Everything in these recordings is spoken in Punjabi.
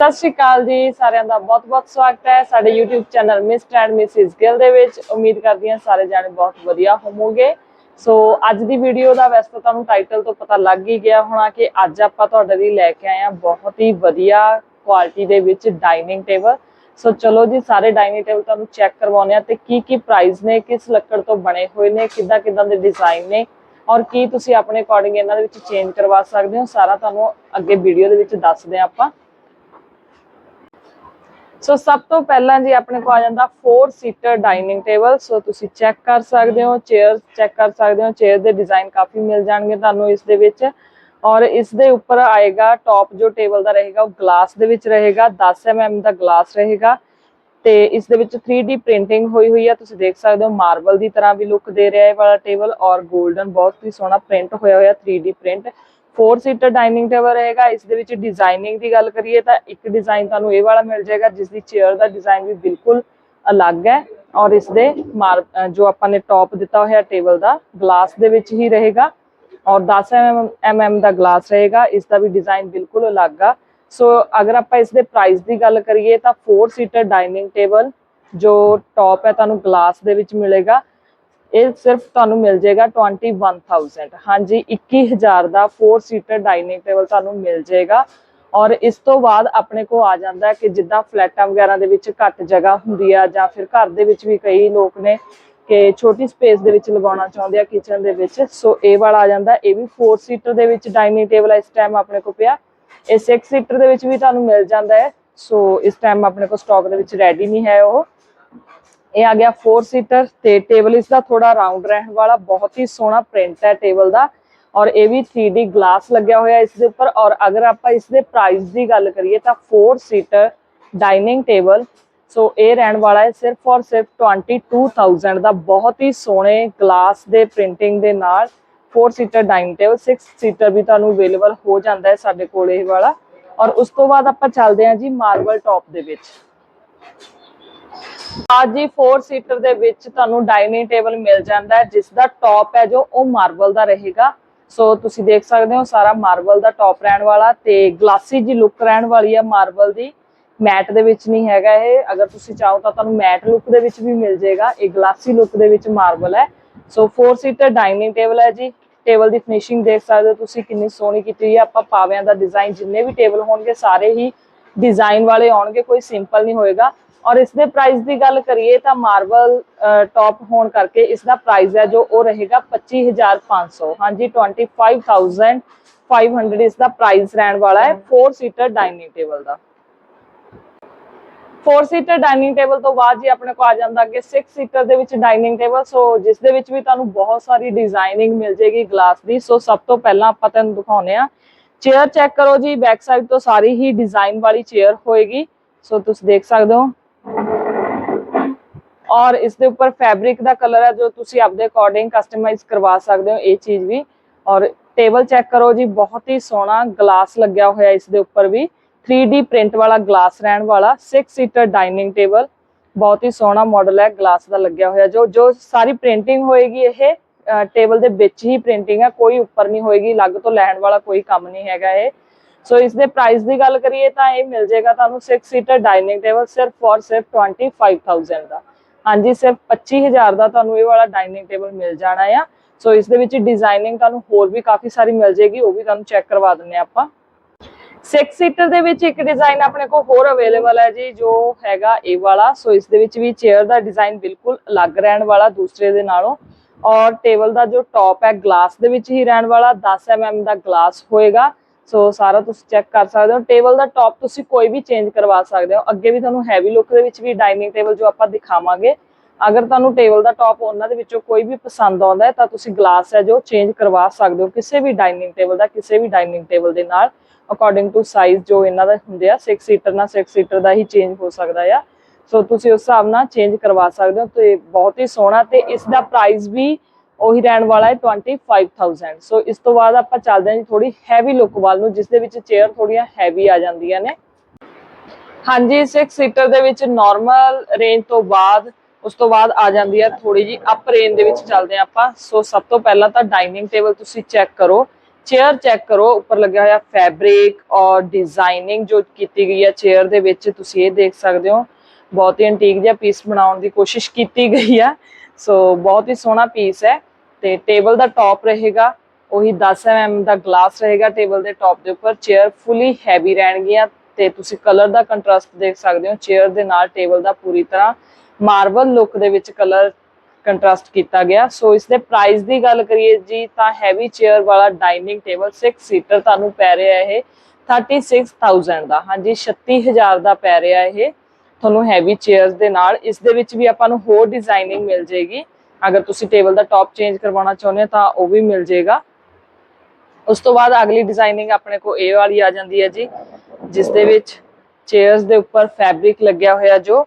ਸਤਿ ਸ਼੍ਰੀ ਅਕਾਲ ਜੀ, ਸਾਰਿਆਂ ਦਾ ਬਹੁਤ-ਬਹੁਤ ਸਵਾਗਤ ਹੈ ਸਾਡੇ YouTube channel Mr and Mrs Gill ਦੇ ਵਿੱਚ। ਉਮੀਦ ਕਰਦੀ ਹਾਂ ਸਾਰੇ ਜਾਣੇ ਬਹੁਤ ਵਧੀਆ ਹੋਵੋਗੇ। ਸੋ ਅੱਜ ਦੀ ਵੀਡੀਓ ਦਾ ਵੈਸੇ ਤਾਂ ਤੁਹਾਨੂੰ ਟਾਈਟਲ ਤੋਂ ਪਤਾ ਲੱਗ ਹੀ ਗਿਆ ਹੋਣਾ ਕਿ ਅੱਜ ਆਪਾਂ ਤੁਹਾਡੇ ਲਈ ਲੈ ਕੇ ਆਏ ਹਾਂ ਬਹੁਤ ਹੀ ਵਧੀਆ ਕੁਆਲਿਟੀ ਦੇ ਵਿੱਚ ਡਾਈਨਿੰਗ ਟੇਬਲ ਸੋ ਚਲੋ ਜੀ, ਸਾਰੇ ਡਾਈਨਿੰਗ ਟੇਬਲ ਤੁਹਾਨੂੰ ਚੈੱਕ ਕਰਵਾਉਂਦੇ ਆ ਤੇ ਕੀ ਕੀ ਪ੍ਰਾਈਸ ਨੇ, ਕਿਸ ਲੱਕੜ ਤੋਂ ਬਣੇ ਹੋਏ ਨੇ ਕਿੱਦਾਂ ਕਿੱਦਾਂ ਦੇ ਡਿਜ਼ਾਈਨ ਨੇ ਔਰ ਕੀ ਤੁਸੀਂ ਆਪਣੇ ਅਕੋਰਡਿੰਗ ਇਹਨਾਂ ਦੇ ਵਿੱਚ ਚੇਂਜ ਕਰਵਾ ਸਕਦੇ ਹੋ। ਸਾਰਾ ਤੁਹਾਨੂੰ ਅੱਗੇ ਵੀਡੀਓ ਦੇ ਵਿੱਚ ਦੱਸਦੇ ਆ ਆਪਾਂ। ਸੋ ਸਭ ਤੋਂ ਪਹਿਲਾਂ ਜੀ ਆਪਣੇ ਕੋਲ ਆ ਜਾਂਦਾ 4 ਸੀਟਰ ਡਾਈਨਿੰਗ ਟੇਬਲ ਸੋ ਤੁਸੀਂ ਚੈੱਕ ਕਰ ਸਕਦੇ ਹੋ ਚੇਅਰ ਚੈੱਕ ਕਰ ਸਕਦੇ ਹੋ ਚੇਅਰ ਦੇ ਡਿਜ਼ਾਈਨ ਕਾਫੀ ਮਿਲ ਜਾਣਗੇ ਤੁਹਾਨੂੰ ਇਸ ਦੇ ਵਿੱਚ। ਔਰ ਇਸ ਦੇ ਉੱਪਰ ਆਏਗਾ ਟੌਪ ਜੋ ਟੇਬਲ ਦਾ ਰਹੇਗਾ, ਉਹ ਗਲਾਸ ਦੇ ਵਿੱਚ ਰਹੇਗਾ 10 mm ਦਾ ਗਲਾਸ ਰਹੇਗਾ। ਤੇ ਇਸ ਦੇ ਵਿੱਚ 3D ਪ੍ਰਿੰਟਿੰਗ ਹੋਈ ਹੋਈ ਹੈ ਤੁਸੀਂ ਦੇਖ ਸਕਦੇ ਹੋ ਮਾਰਬਲ ਦੀ ਤਰ੍ਹਾਂ ਵੀ ਲੁੱਕ ਦੇ ਰਿਹਾ ਹੈ ਵਾਲਾ ਟੇਬਲ ਔਰ 골ਡਨ ਬਹੁਤ ਹੀ ਸੋਹਣਾ ਪ੍ਰਿੰਟ ਹੋਇਆ ਹੋਇਆ 3D print 4 seater dining table ਰਹੇਗਾ, ਇਸ ਦੇ ਵਿੱਚ ਡਿਜ਼ਾਈਨਿੰਗ ਦੀ ਗੱਲ ਕਰੀਏ ਤਾਂ ਇੱਕ ਡਿਜ਼ਾਈਨ ਤੁਹਾਨੂੰ ਇਹ ਵਾਲਾ ਮਿਲ ਜਾਏਗਾ, ਜਿਸ ਦੀ ਚੇਅਰ ਦਾ ਡਿਜ਼ਾਈਨ ਵੀ ਬਿਲਕੁਲ ਅਲੱਗ ਹੈ ਔਰ ਇਸ ਦੇ ਜੋ ਆਪਾਂ ਨੇ ਟੌਪ ਦਿੱਤਾ ਹੋਇਆ ਟੇਬਲ ਦਾ ਗਲਾਸ ਦੇ ਵਿੱਚ ਹੀ ਰਹੇਗਾ ਔਰ 10 mm ਦਾ ਗਲਾਸ ਰਹੇਗਾ, ਇਸ ਦਾ ਵੀ ਡਿਜ਼ਾਈਨ ਬਿਲਕੁਲ ਅਲੱਗ ਆ। ਸੋ ਅਗਰ ਆਪਾਂ ਇਸ ਦੇ ਪ੍ਰਾਈਸ ਦੀ ਗੱਲ ਕਰੀਏ ਤਾਂ 4 ਸੀਟਰ ਡਾਈਨਿੰਗ ਟੇਬਲ ਜੋ ਟੌਪ ਹੈ, ਤੁਹਾਨੂੰ ਗਲਾਸ ਦੇ ਵਿੱਚ ਮਿਲੇਗਾ। ਇਹ ਸਿਰਫ ਤੁਹਾਨੂੰ ਮਿਲ ਜਾਏਗਾ 21000 ਹਾਂਜੀ 21000 ਦਾ 4 ਸੀਟਰ ਡਾਈਨਿੰਗ ਟੇਬਲ ਤੁਹਾਨੂੰ ਮਿਲ ਜਾਏਗਾ। ਔਰ ਇਸ ਤੋਂ ਬਾਅਦ ਆਪਣੇ ਕੋ ਆ ਜਾਂਦਾ ਕਿ ਜਿੱਦਾਂ ਫਲੈਟਾਂ ਵਗੈਰਾ ਦੇ ਵਿੱਚ ਘੱਟ ਜਗ੍ਹਾ ਹੁੰਦੀ ਆ ਜਾਂ ਫਿਰ ਘਰ ਦੇ ਵਿੱਚ ਵੀ ਕਈ ਲੋਕ ਨੇ ਕਿ ਛੋਟੀ ਸਪੇਸ ਦੇ ਵਿੱਚ ਲਗਾਉਣਾ ਚਾਹੁੰਦੇ ਆ ਕਿਚਨ ਦੇ ਵਿੱਚ। ਸੋ ਇਹ ਵਾਲਾ ਆ ਜਾਂਦਾ। ਇਹ ਵੀ 4 ਸੀਟਰ ਦੇ ਵਿੱਚ ਡਾਈਨਿੰਗ ਟੇਬਲ ਇਸ ਟਾਈਮ ਆਪਣੇ ਕੋ ਪਿਆ। ਇਹ 6 ਸੀਟਰ ਦੇ ਵਿੱਚ ਵੀ ਤੁਹਾਨੂੰ ਮਿਲ ਜਾਂਦਾ ਹੈ। ਸੋ ਇਸ ਟਾਈਮ ਆਪਣੇ ਕੋ ਸਟਾਕ ਦੇ ਵਿੱਚ ਰੈਡੀ ਨਹੀਂ ਹੈ ਉਹ। ਇਹ ਆ ਗਿਆ 4 ਸੀਟਰ ਤੇ ਟੇਬਲ ਇਸ ਦਾ ਥੋੜਾ ਰਾਉਂਡ ਰਹਿਣ ਵਾਲਾ, ਬਹੁਤ ਹੀ ਸੋਹਣਾ ਪ੍ਰਿੰਟ ਹੈ ਟੇਬਲ ਦਾ। ਔਰ ਇਹ ਵੀ 3D ਗਲਾਸ ਲੱਗਿਆ ਹੋਇਆ ਇਸ ਦੇ ਉੱਪਰ। ਔਰ ਅਗਰ ਆਪਾਂ ਇਸ ਦੇ ਪ੍ਰਾਈਸ ਦੀ ਗੱਲ ਕਰੀਏ ਤਾਂ 4 ਸੀਟਰ ਡਾਈਨਿੰਗ ਟੇਬਲ ਸੋ ਇਹ ਰਹਿਣ ਵਾਲਾ ਹੈ ਸਿਰਫ ਔਰ ਸਿਰਫ 22000 ਦਾ। ਬਹੁਤ ਹੀ ਸੋਹਣੇ ਗਲਾਸ ਦੇ ਪ੍ਰਿੰਟਿੰਗ ਦੇ ਨਾਲ 4 ਸੀਟਰ ਡਾਈਨਿੰਗ ਟੇਬਲ 6 ਸੀਟਰ ਵੀ ਤੁਹਾਨੂੰ ਅਵੇਲੇਬਲ ਹੋ ਜਾਂਦਾ ਹੈ ਸਾਡੇ ਕੋਲ ਇਹ ਵਾਲਾ। ਔਰ ਉਸ ਤੋਂ ਬਾਅਦ ਆਪਾਂ ਚੱਲਦੇ ਹਾਂ ਜੀ ਮਾਰਬਲ ਟੌਪ ਦੇ ਵਿੱਚ। ਅੱਜ ਜੀ 4 ਸੀਟਰ ਦੇ ਵਿੱਚ ਤੁਹਾਨੂੰ ਡਾਈਨਿੰਗ ਟੇਬਲ ਮਿਲ ਜਾਂਦਾ ਹੈ ਜਿਸ ਦਾ ਟੌਪ ਹੈ ਜੋ ਉਹ ਮਾਰਬਲ ਦਾ ਰਹੇਗਾ। ਸੋ ਤੁਸੀਂ ਦੇਖ ਸਕਦੇ ਹੋ ਸਾਰਾ ਮਾਰਬਲ ਦਾ ਟੌਪ ਰਹਿਣ ਵਾਲਾ ਤੇ ਗਲਾਸੀ ਜੀ ਲੁੱਕ ਰਹਿਣ ਵਾਲੀ ਹੈ ਮਾਰਬਲ ਦੀ। ਮੈਟ ਦੇ ਵਿੱਚ ਨਹੀਂ ਹੈਗਾ ਇਹ। ਅਗਰ ਤੁਸੀਂ ਚਾਹੋ ਤਾਂ ਤੁਹਾਨੂੰ ਮੈਟ ਲੁੱਕ ਦੇ ਵਿੱਚ ਵੀ ਮਿਲ ਜਾਏਗਾ। ਇਹ ਗਲਾਸੀ ਲੁੱਕ ਦੇ ਵਿੱਚ ਮਾਰਬਲ ਹੈ। ਸੋ 4 ਸੀਟਰ ਡਾਈਨਿੰਗ ਟੇਬਲ ਹੈ ਜੀ। ਟੇਬਲ ਦੀ ਫਿਨਿਸ਼ਿੰਗ ਦੇਖ ਸਕਦੇ ਹੋ ਤੁਸੀਂ ਕਿੰਨੀ ਸੋਹਣੀ ਕੀਤੀ ਹੋਈ ਹੈ ਆਪਾਂ ਪਾਵਿਆਂ ਦਾ ਡਿਜ਼ਾਈਨ ਜਿੰਨੇ ਵੀ ਟੇਬਲ ਹੋਣਗੇ, ਸਾਰੇ ਹੀ ਡਿਜ਼ਾਈਨ ਵਾਲੇ ਆਉਣਗੇ, ਕੋਈ ਸਿੰਪਲ ਨਹੀਂ ਹੋਏਗਾ। ਔਰ ਇਸ ਦੇ ਪ੍ਰਾਈਸ ਦੀ ਗੱਲ ਕਰੀਏ ਤਾਂ ਮਾਰਬਲ ਟੌਪ ਹੋਣ ਕਰਕੇ ਇਸ ਦਾ ਪ੍ਰਾਈਸ ਹੈ ਜੋ ਉਹ ਰਹੇਗਾ 25500 ਹਾਂਜੀ 25500 ਇਸ ਦਾ ਪ੍ਰਾਈਸ ਰਹਿਣ ਵਾਲਾ ਹੈ 4 ਸੀਟਰ ਡਾਈਨਿੰਗ ਟੇਬਲ ਦਾ। 4 ਸੀਟਰ ਡਾਈਨਿੰਗ ਟੇਬਲ ਤੋਂ ਬਾਅਦ ਜੀ ਆਪਣੇ ਕੋਲ ਆ ਜਾਂਦਾ ਅੱਗੇ 6 ਸੀਟਰ ਦੇ ਵਿੱਚ ਡਾਈਨਿੰਗ ਟੇਬਲ ਸੋ ਜਿਸ ਦੇ ਵਿੱਚ ਵੀ ਤੁਹਾਨੂੰ ਬਹੁਤ ਸਾਰੀ ਡਿਜ਼ਾਈਨਿੰਗ ਮਿਲ ਜੇਗੀ ਗਲਾਸ ਦੀ। ਸੋ ਸਭ ਤੋਂ ਪਹਿਲਾਂ ਆਪਾਂ ਤੁਹਾਨੂੰ ਦਿਖਾਉਨੇ ਆ ਚੇਅਰ ਚੈੱਕ ਕਰੋ ਜੀ ਬੈਕ ਸਾਈਡ ਤੋਂ ਸਾਰੀ ਹੀ ਡਿਜ਼ਾਈਨ ਵਾਲੀ ਚੇਅਰ ਹੋਏਗੀ। ਸੋ ਤੁਸੀਂ ਦੇਖ ਸਕਦੇ ਹੋ। ਔਰ ਇਸ ਦੇ ਉੱਪਰ ਫੈਬਰਿਕ ਦਾ ਕਲਰ ਹੈ ਜੋ ਤੁਸੀਂ ਆਪਦੇ ਅਕੋਰਡਿੰਗ ਕਸਟਮਾਈਜ਼ ਕਰਵਾ ਸਕਦੇ ਹੋ, ਇਹ ਚੀਜ਼ ਵੀ। ਔਰ ਟੇਬਲ ਚੈੱਕ ਕਰੋ ਜੀ, ਬਹੁਤ ਹੀ ਸੋਹਣਾ ਗਲਾਸ ਲੱਗਿਆ ਹੋਇਆ ਇਸ ਦੇ ਉੱਪਰ ਵੀ। 3D ਪ੍ਰਿੰਟ ਵਾਲਾ ਗਲਾਸ ਰਹਿਣ ਵਾਲਾ 6 ਸੀਟਰ ਡਾਈਨਿੰਗ ਟੇਬਲ ਬਹੁਤ ਹੀ ਸੋਹਣਾ ਮਾਡਲ ਹੈ ਗਲਾਸ ਦਾ ਲੱਗਿਆ ਹੋਇਆ ਜੋ ਜੋ ਸਾਰੀ ਪ੍ਰਿੰਟਿੰਗ ਹੋਏਗੀ, ਇਹ ਟੇਬਲ ਦੇ ਵਿੱਚ ਹੀ ਪ੍ਰਿੰਟਿੰਗ ਹੈ ਕੋਈ ਉੱਪਰ ਨਹੀਂ ਹੋਏਗੀ, ਅਲੱਗ ਤੋਂ ਲੈਣ ਵਾਲਾ ਕੋਈ ਕੰਮ ਨਹੀਂ ਹੈਗਾ ਇਹ। ਸੋ ਇਸ ਦੇ ਪ੍ਰਾਈਸ ਦੀ ਗੱਲ ਕਰੀਏ ਤਾਂ ਇਹ ਮਿਲ ਜਾਏਗਾ ਤੁਹਾਨੂੰ 6 ਸੀਟਰ ਡਾਈਨਿੰਗ ਟੇਬਲ ਸਿਰਫ ਔਰ ਸਿਰਫ 25000 ਦਾ। ਹਾਂਜੀ, ਸਿਰਫ 25000 ਦਾ ਤੁਹਾਨੂੰ ਇਹ ਵਾਲਾ ਡਾਈਨਿੰਗ ਟੇਬਲ ਮਿਲ ਜਾਣਾ ਆ। ਸੋ ਇਸ ਦੇ ਵਿੱਚ ਡਿਜ਼ਾਈਨਿੰਗ ਤੁਹਾਨੂੰ ਹੋਰ ਵੀ ਕਾਫੀ ਸਾਰੀ ਮਿਲ ਜੇਗੀ ਉਹ ਵੀ ਤੁਹਾਨੂੰ ਚੈੱਕ ਕਰਵਾ ਦਿੰਨੇ ਆਪਾਂ। 6 ਸੀਟਰ ਦੇ ਵਿੱਚ ਇੱਕ ਡਿਜ਼ਾਈਨ ਆਪਣੇ ਕੋਲ ਹੋਰ ਅਵੇਲੇਬਲ ਹੈ ਜੀ, ਜੋ ਹੈਗਾ ਇਹ ਵਾਲਾ। ਸੋ ਇਸ ਦੇ ਵਿੱਚ ਵੀ ਚੇਅਰ ਦਾ ਡਿਜ਼ਾਈਨ ਬਿਲਕੁਲ ਅਲੱਗ ਰਹਿਣ ਵਾਲਾ ਦੂਸਰੇ ਦੇ ਨਾਲੋਂ। ਔਰ ਟੇਬਲ ਦਾ ਜੋ ਟੌਪ ਹੈ ਗਲਾਸ ਦੇ ਵਿੱਚ ਹੀ ਰਹਿਣ ਵਾਲਾ 10 mm ਦਾ ਗਲਾਸ ਹੋਏਗਾ। ਸੋ ਸਾਰਾ ਤੁਸੀਂ ਚੈੱਕ ਕਰ ਸਕਦੇ ਹੋ। ਟੇਬਲ ਦਾ ਟੌਪ ਤੁਸੀਂ ਕੋਈ ਵੀ ਚੇਂਜ ਕਰਵਾ ਸਕਦੇ ਹੋ। ਅੱਗੇ ਵੀ ਤੁਹਾਨੂੰ ਹੈਵੀ ਲੁੱਕ ਦੇ ਵਿੱਚ ਵੀ ਡਾਈਨਿੰਗ ਟੇਬਲ ਜੋ ਆਪਾਂ ਦਿਖਾਵਾਂਗੇ। ਅਗਰ ਤੁਹਾਨੂੰ ਟੇਬਲ ਦਾ ਟੌਪ ਉਹਨਾਂ ਦੇ ਵਿੱਚੋਂ ਕੋਈ ਵੀ ਪਸੰਦ ਆਉਂਦਾ ਹੈ, ਤਾਂ ਤੁਸੀਂ ਗਲਾਸ ਹੈ ਜੋ ਚੇਂਜ ਕਰਵਾ ਸਕਦੇ ਹੋ। ਕਿਸੇ ਵੀ ਡਾਈਨਿੰਗ ਟੇਬਲ ਦਾ, ਕਿਸੇ ਵੀ ਡਾਈਨਿੰਗ ਟੇਬਲ ਦੇ ਨਾਲ। ਅਕੋਰਡਿੰਗ ਟੂ ਸਾਈਜ਼ ਜੋ ਇਹਨਾਂ ਦਾ ਹੁੰਦੇ ਆ 6 ਸੀਟਰ ਨਾਲ 6 ਸੀਟਰ ਦਾ ਹੀ ਚੇਂਜ ਹੋ ਸਕਦਾ ਆ। ਸੋ ਤੁਸੀਂ ਉਸ ਹਿਸਾਬ ਨਾਲ ਚੇਂਜ ਕਰਵਾ ਸਕਦੇ ਹੋ ਤੇ ਬਹੁਤ ਹੀ ਸੋਹਣਾ ਤੇ ਇਸ ਦਾ ਪ੍ਰਾਈਸ ਵੀ ਉਹੀ ਰਹਿਣ ਵਾਲਾ ਹੈ 25000 ਸੋ ਇਸ ਤੋਂ ਬਾਅਦ ਆਪਾਂ ਚੱਲਦੇ ਹਾਂ ਜੀ ਥੋੜੀ ਹੈਵੀ ਲੁੱਕ ਵੱਲ ਨੂੰ ਜਿਸ ਦੇ ਵਿੱਚ ਚੇਅਰ ਥੋੜੀਆਂ ਹੈਵੀ ਆ ਜਾਂਦੀਆਂ ਨੇ। ਹਾਂਜੀ 6 ਸੀਟਰ ਦੇ ਵਿੱਚ ਨਾਰਮਲ ਰੇਂਜ ਤੋਂ ਬਾਅਦ, ਉਸ ਤੋਂ ਬਾਅਦ ਆ ਜਾਂਦੀ ਹੈ ਥੋੜੀ ਜੀ ਅਪ ਰੇਂਜ ਦੇ ਵਿੱਚ ਚੱਲਦੇ ਹਾਂ ਆਪਾਂ। ਸੋ ਸਭ ਤੋਂ ਪਹਿਲਾਂ ਤਾਂ ਡਾਈਨਿੰਗ ਟੇਬਲ ਤੁਸੀਂ ਚੈੱਕ ਕਰੋ। ਚੇਅਰ ਚੈੱਕ ਕਰੋ, ਉੱਪਰ ਲੱਗਿਆ ਹੋਇਆ ਫੈਬਰਿਕ ਔਰ ਡਿਜ਼ਾਈਨਿੰਗ ਜੋ ਕੀਤੀ ਗਈ ਹੈ ਚੇਅਰ ਦੇ ਵਿੱਚ, ਤੁਸੀਂ ਇਹ ਦੇਖ ਸਕਦੇ ਹੋ। ਬਹੁਤ ਹੀ ਐਂਟੀਕ ਜਿਹਾ ਪੀਸ ਬਣਾਉਣ ਦੀ ਕੋਸ਼ਿਸ਼ ਕੀਤੀ ਗਈ ਆ। ਸੋ ਬਹੁਤ ਹੀ ਸੋਹਣਾ ਪੀਸ ਹੈ। ਤੇ ਟੇਬਲ ਦਾ ਟੌਪ ਰਹੇਗਾ, ਉਹੀ 10 mm ਦਾ ਗਲਾਸ ਰਹੇਗਾ ਟੇਬਲ ਦੇ ਟੌਪ ਦੇ ਉੱਪਰ, ਚੇਅਰ ਫੁੱਲੀ ਹੈਵੀ ਰਹਿਣਗੀਆਂ ਤੇ ਤੁਸੀਂ ਕਲਰ ਦਾ ਕੰਟਰਾਸਟ ਦੇਖ ਸਕਦੇ ਹੋ, ਚੇਅਰ ਦੇ ਨਾਲ ਟੇਬਲ ਦਾ ਪੂਰੀ ਤਰ੍ਹਾਂ ਮਾਰਬਲ ਲੁੱਕ ਦੇ ਵਿੱਚ ਕਲਰ ਕੰਟਰਾਸਟ ਕੀਤਾ ਗਿਆ। ਸੋ ਇਸ ਦੇ ਪ੍ਰਾਈਸ ਦੀ ਗੱਲ ਕਰੀਏ ਜੀ, ਤਾਂ ਹੈਵੀ ਚੇਅਰ ਵਾਲਾ ਡਾਈਨਿੰਗ ਟੇਬਲ 6 ਸੀਟਰ ਤੁਹਾਨੂੰ ਪੈ ਰਿਹਾ ਇਹ 36000 ਦਾ। ਹਾਂਜੀ 36000 ਦਾ ਪੈ ਰਿਹਾ ਇਹ ਤੁਹਾਨੂੰ ਹੈਵੀ ਚੇਅਰਸ ਦੇ ਨਾਲ। ਇਸ ਦੇ ਵਿੱਚ ਵੀ ਆਪਾਂ ਨੂੰ ਹੋਰ ਡਿਜ਼ਾਈਨਿੰਗ ਮਿਲ ਜੇਗੀ। ਅਗਰ ਤੁਸੀਂ ਟੇਬਲ ਦਾ ਟੌਪ ਚੇਂਜ ਕਰਵਾਉਣਾ ਚਾਹੁੰਦੇ ਹੋ ਤਾਂ ਉਹ ਵੀ ਮਿਲ ਜੇਗਾ ਉਸ ਤੋਂ ਬਾਅਦ ਅਗਲੀ ਡਿਜ਼ਾਈਨਿੰਗ ਆਪਣੇ ਕੋ ਇਹ ਵਾਲੀ ਆ ਜਾਂਦੀ ਹੈ ਜੀ, ਜਿਸ ਦੇ ਵਿੱਚ ਚੇਅਰਸ ਦੇ ਉੱਪਰ ਫੈਬਰਿਕ ਲੱਗਿਆ ਹੋਇਆ ਜੋ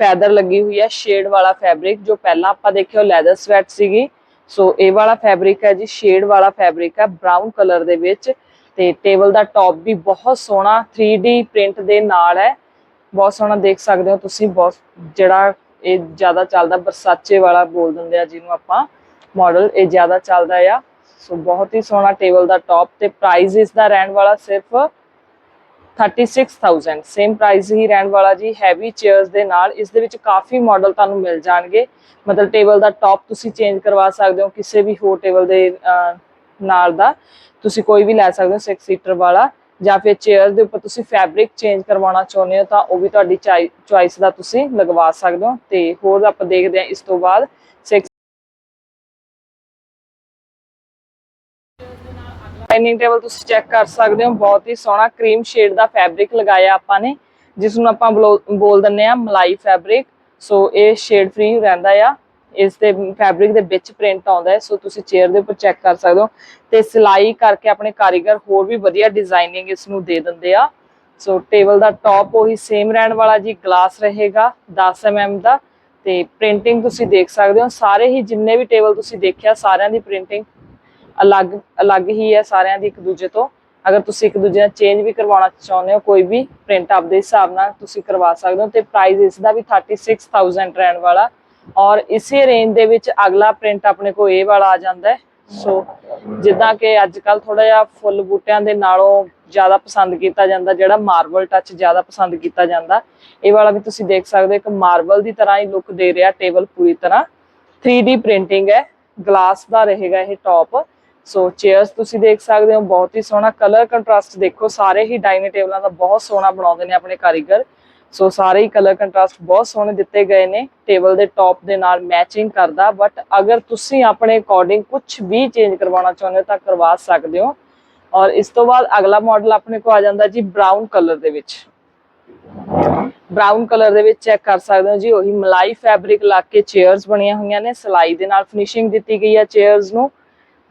ਫੈਦਰ ਲੱਗੀ ਹੋਈ ਹੈ ਸ਼ੇਡ ਵਾਲਾ ਫੈਬਰਿਕ ਜੋ ਪਹਿਲਾਂ ਆਪਾਂ ਦੇਖਿਓ ਲੈਦਰ ਸਵੈਟ ਸੀਗੀ। ਸੋ ਇਹ ਵਾਲਾ ਫੈਬਰਿਕ ਹੈ ਜੀ ਸ਼ੇਡ ਵਾਲਾ ਫੈਬਰਿਕ ਹੈ ਬ੍ਰਾਊਨ ਕਲਰ ਦੇ ਵਿੱਚ। ਤੇ ਟੇਬਲ ਦਾ ਟੌਪ ਵੀ ਬਹੁਤ ਸੋਹਣਾ 3D ਪ੍ਰਿੰਟ ਦੇ ਨਾਲ ਹੈ। ਬਹੁਤ ਸੋਹਣਾ ਦੇਖ ਸਕਦੇ ਹੋ ਤੁਸੀਂ, ਬਹੁਤ ਜਿਹੜਾ ਇਹ ਜ਼ਿਆਦਾ ਚੱਲਦਾ, ਬਰਸਾਚੇ ਵਾਲਾ ਬੋਲ ਦਿੰਦੇ ਆ ਜਿਹਨੂੰ ਆਪਾਂ ਮਾਡਲ ਇਹ ਜ਼ਿਆਦਾ ਚੱਲਦਾ ਆ। ਸੋ ਬਹੁਤ ਹੀ ਸੋਹਣਾ ਟੇਬਲ ਦਾ ਟੌਪ ਤੇ ਪ੍ਰਾਈਸ ਇਸ ਦਾ ਰਹਿਣ ਵਾਲਾ ਸਿਰਫ 36000 ਸੇਮ ਪ੍ਰਾਈਸ ਹੀ ਰਹਿਣ ਵਾਲਾ ਜੀ ਹੈਵੀ ਚੇਅਰਸ ਦੇ ਨਾਲ। ਇਸ ਦੇ ਵਿੱਚ ਕਾਫੀ ਮਾਡਲ ਤੁਹਾਨੂੰ ਮਿਲ ਜਾਣਗੇ। ਮਤਲਬ ਟੇਬਲ ਦਾ ਟੌਪ ਤੁਸੀਂ ਚੇਂਜ ਕਰਵਾ ਸਕਦੇ ਹੋ ਕਿਸੇ ਵੀ ਹੋਰ ਟੇਬਲ ਦੇ ਨਾਲ ਦਾ। ਤੁਸੀਂ ਕੋਈ ਵੀ ਲੈ ਸਕਦੇ ਹੋ 6 ਸੀਟਰ ਵਾਲਾ। ਜਾਂ ਫਿਰ ਚੇਅਰ ਦੇ ਉੱਪਰ ਤੁਸੀਂ ਫੈਬਰਿਕ ਚੇਂਜ ਕਰਵਾਉਣਾ ਚਾਹੁੰਦੇ ਹੋ ਤਾਂ ਉਹ ਵੀ ਤੁਹਾਡੀ ਚੁਆਇਸ ਦਾ ਤੁਸੀਂ ਲਗਵਾ ਸਕਦੇ ਹੋ ਤੇ ਹੋਰ ਆਪਾਂ ਦੇਖਦੇ ਹਾਂ ਇਸ ਤੋਂ ਬਾਅਦ ਡਾਈਨਿੰਗ ਟੇਬਲ ਤੁਸੀਂ ਚੈੱਕ ਕਰ ਸਕਦੇ ਹੋ, ਬਹੁਤ ਹੀ ਸੋਹਣਾ ਕਰੀਮ ਸ਼ੇਡ ਦਾ ਫੈਬਰਿਕ ਲਗਾਇਆ ਆਪਾਂ ਨੇ ਜਿਸ ਨੂੰ ਆਪਾਂ ਬਲੋ- ਬੋਲ ਦਿੰਨੇ ਆ ਮਲਾਈ ਫੈਬਰਿਕ ਸੋ ਇਹ ਸ਼ੇਡ ਫ੍ਰੀ ਰਹਿੰਦਾ ਆ। ਇਸ ਦੇ ਫੈਬਰਿਕ ਦੇ ਵਿੱਚ ਪ੍ਰਿੰਟ ਆਉਂਦਾ ਹੈ ਸੋ ਤੁਸੀਂ ਚੇਅਰ ਦੇ ਉੱਪਰ ਚੈੱਕ ਕਰ ਸਕਦੇ ਹੋ। ਤੇ ਸਿਲਾਈ ਕਰਕੇ ਆਪਣੇ ਕਾਰੀਗਰ ਹੋਰ ਵੀ ਵਧੀਆ ਡਿਜ਼ਾਈਨਿੰਗ ਇਸ ਨੂੰ ਦੇ ਦਿੰਦੇ ਆ। ਸੋ ਟੇਬਲ ਦਾ ਟੌਪ ਉਹੀ ਸੇਮ ਰਹਿਣ ਵਾਲਾ ਜੀ ਗਲਾਸ ਰਹੇਗਾ 10 mm ਦਾ। ਤੇ ਪ੍ਰਿੰਟਿੰਗ ਤੁਸੀਂ ਦੇਖ ਸਕਦੇ ਹੋ, ਸਾਰੇ ਹੀ ਜਿੰਨੇ ਵੀ ਟੇਬਲ ਤੁਸੀਂ ਦੇਖਿਆ, ਸਾਰਿਆਂ ਦੀ ਪ੍ਰਿੰਟਿੰਗ ਅਲੱਗ ਅਲੱਗ ਹੀ ਹੈ ਸਾਰਿਆਂ ਦੀ ਇੱਕ ਦੂਜੇ ਤੋਂ। ਅਗਰ ਤੁਸੀਂ ਇੱਕ ਦੂਜੇ ਨਾਲ ਚੇਂਜ ਵੀ ਕਰਵਾਉਣਾ ਚਾਹੁੰਦੇ ਹੋ, ਕੋਈ ਵੀ ਪ੍ਰਿੰਟ ਆਪਦੇ ਹਿਸਾਬ ਨਾਲ ਤੁਸੀਂ ਕਰਵਾ ਸਕਦੇ ਹੋ। ਤੇ ਪ੍ਰਾਈਸ ਇਸ ਦਾ ਵੀ 36000 ਰਹਿਣ ਵਾਲਾ। ਔਰ ਇਸੇ ਰੇਂਜ ਦੇ ਵਿੱਚ ਅਗਲਾ ਪ੍ਰਿੰਟ ਆਪਣੇ ਕੋਲ ਇਹ ਵਾਲਾ ਆ ਜਾਂਦਾ ਸੋ ਜਿੱਦਾਂ ਕਿ ਅੱਜ ਕੱਲ ਥੋੜਾ ਜਿਹਾ ਫੁੱਲ ਬੂਟਿਆਂ ਦੇ ਨਾਲੋਂ ਜ਼ਿਆਦਾ ਪਸੰਦ ਕੀਤਾ ਜਾਂਦਾ, ਜਿਹੜਾ ਮਾਰਬਲ ਟੱਚ ਜ਼ਿਆਦਾ ਪਸੰਦ ਕੀਤਾ ਜਾਂਦਾ। ਇਹ ਵਾਲਾ ਵੀ ਤੁਸੀਂ ਦੇਖ ਸਕਦੇ ਇੱਕ ਮਾਰਬਲ ਦੀ ਤਰ੍ਹਾਂ ਹੀ ਲੁੱਕ ਦੇ ਰਿਹਾ ਟੇਬਲ ਪੂਰੀ ਤਰ੍ਹਾਂ। 3D ਪ੍ਰਿੰਟਿੰਗ ਹੈ ਗਲਾਸ ਦਾ ਰਹੇਗਾ ਇਹ ਟੌਪ ਸੋ ਚੇਅਰਸ ਤੁਸੀਂ ਦੇਖ ਸਕਦੇ ਹੋ, ਬਹੁਤ ਹੀ ਸੋਹਣਾ ਕਲਰ ਕੰਟਰਾਸਟ ਦੇਖੋ, ਸਾਰੇ ਹੀ ਡਾਈਨਿੰਗ ਟੇਬਲਾਂ ਦਾ ਬਹੁਤ ਸੋਹਣਾ ਬਣਾਉਂਦੇ ਨੇ ਆਪਣੇ ਕਾਰੀਗਰ। ਸੋ ਸਾਰੇ ਹੀ ਕਲਰ ਕੰਟਰਾਸਟ ਬਹੁਤ ਸੋਹਣੇ ਦਿੱਤੇ ਗਏ ਨੇ। ਟੇਬਲ ਦੇ ਟੌਪ ਦੇ ਨਾਲ ਮੈਚਿੰਗ ਕਰਦਾ। ਬਟ ਅਗਰ ਤੁਸੀਂ ਆਪਣੇ ਅਕੋਰਡਿੰਗ ਕੁਝ ਵੀ ਚੇਂਜ ਕਰਵਾਉਣਾ ਚਾਹੁੰਦੇ ਹੋ ਤਾਂ ਕਰਵਾ ਸਕਦੇ ਹੋ। ਔਰ ਇਸ ਤੋਂ ਬਾਅਦ ਅਗਲਾ ਮਾਡਲ ਆਪਣੇ ਕੋ ਆ ਜਾਂਦਾ ਜੀ ਬ੍ਰਾਊਨ ਕਲਰ ਦੇ ਵਿੱਚ। ਬ੍ਰਾਊਨ ਕਲਰ ਦੇ ਵਿੱਚ ਚੈੱਕ ਕਰ ਸਕਦੇ ਹੋ ਜੀ। ਉਹੀ ਮਲਾਈ ਫੈਬਰਿਕ ਲਾ ਕੇ ਚੇਅਰਸ ਬਣੀਆਂ ਹੋਈਆਂ ਨੇ। ਸਿਲਾਈ ਦੇ ਨਾਲ ਫਿਨਿਸ਼ਿੰਗ ਦਿੱਤੀ ਗਈ ਹੈ ਚੇਅਰਸ ਨੂੰ।